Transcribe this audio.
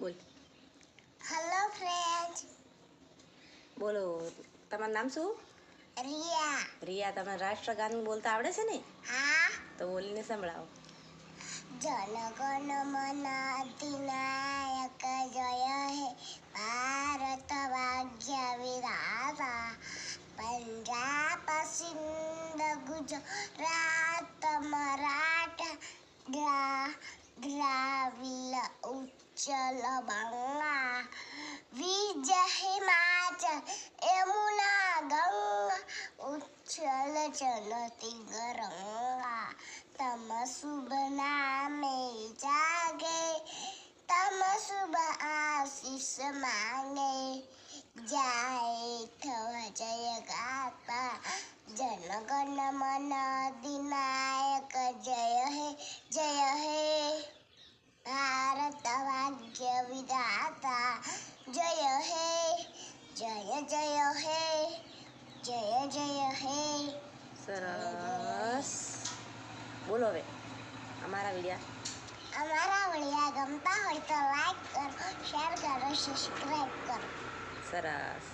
બોલ. Hello friend બોલો તમારું નામ શું? રિયા. રિયા તમે રાષ્ટ્રગાન બોલતા આવડે છે ને? હા. તો બોલીને સંભળાવો. જનગણ મન અધિનાયક જય હે. ભારત ભાગ્ય વિધાતા પંજાબ સિંધ ગુજરાત મરાઠા ગ્રા દ્રાવિડ. ઉચ્ચલ બંગા વિજય હિમાચલ યમુના ગંગા ઉચ્છલ ચલતી ગરંગા તમ શુભ નામે જાગે તમ શુભ આશીષ માંગે જાય થવ ગાતા જનગણ મન દિનાયક જય હે જય હે ભારત ભાગ્ય વિધાતા જય હે જય જય હે જય જય હે. સરસ. બોલો હવે અમારા વિડિયા. અમારા વળિયા ગમતા હોય તો લાઈક કરો શેર કરો સબસ્ક્રાઇબ કરો. સરસ.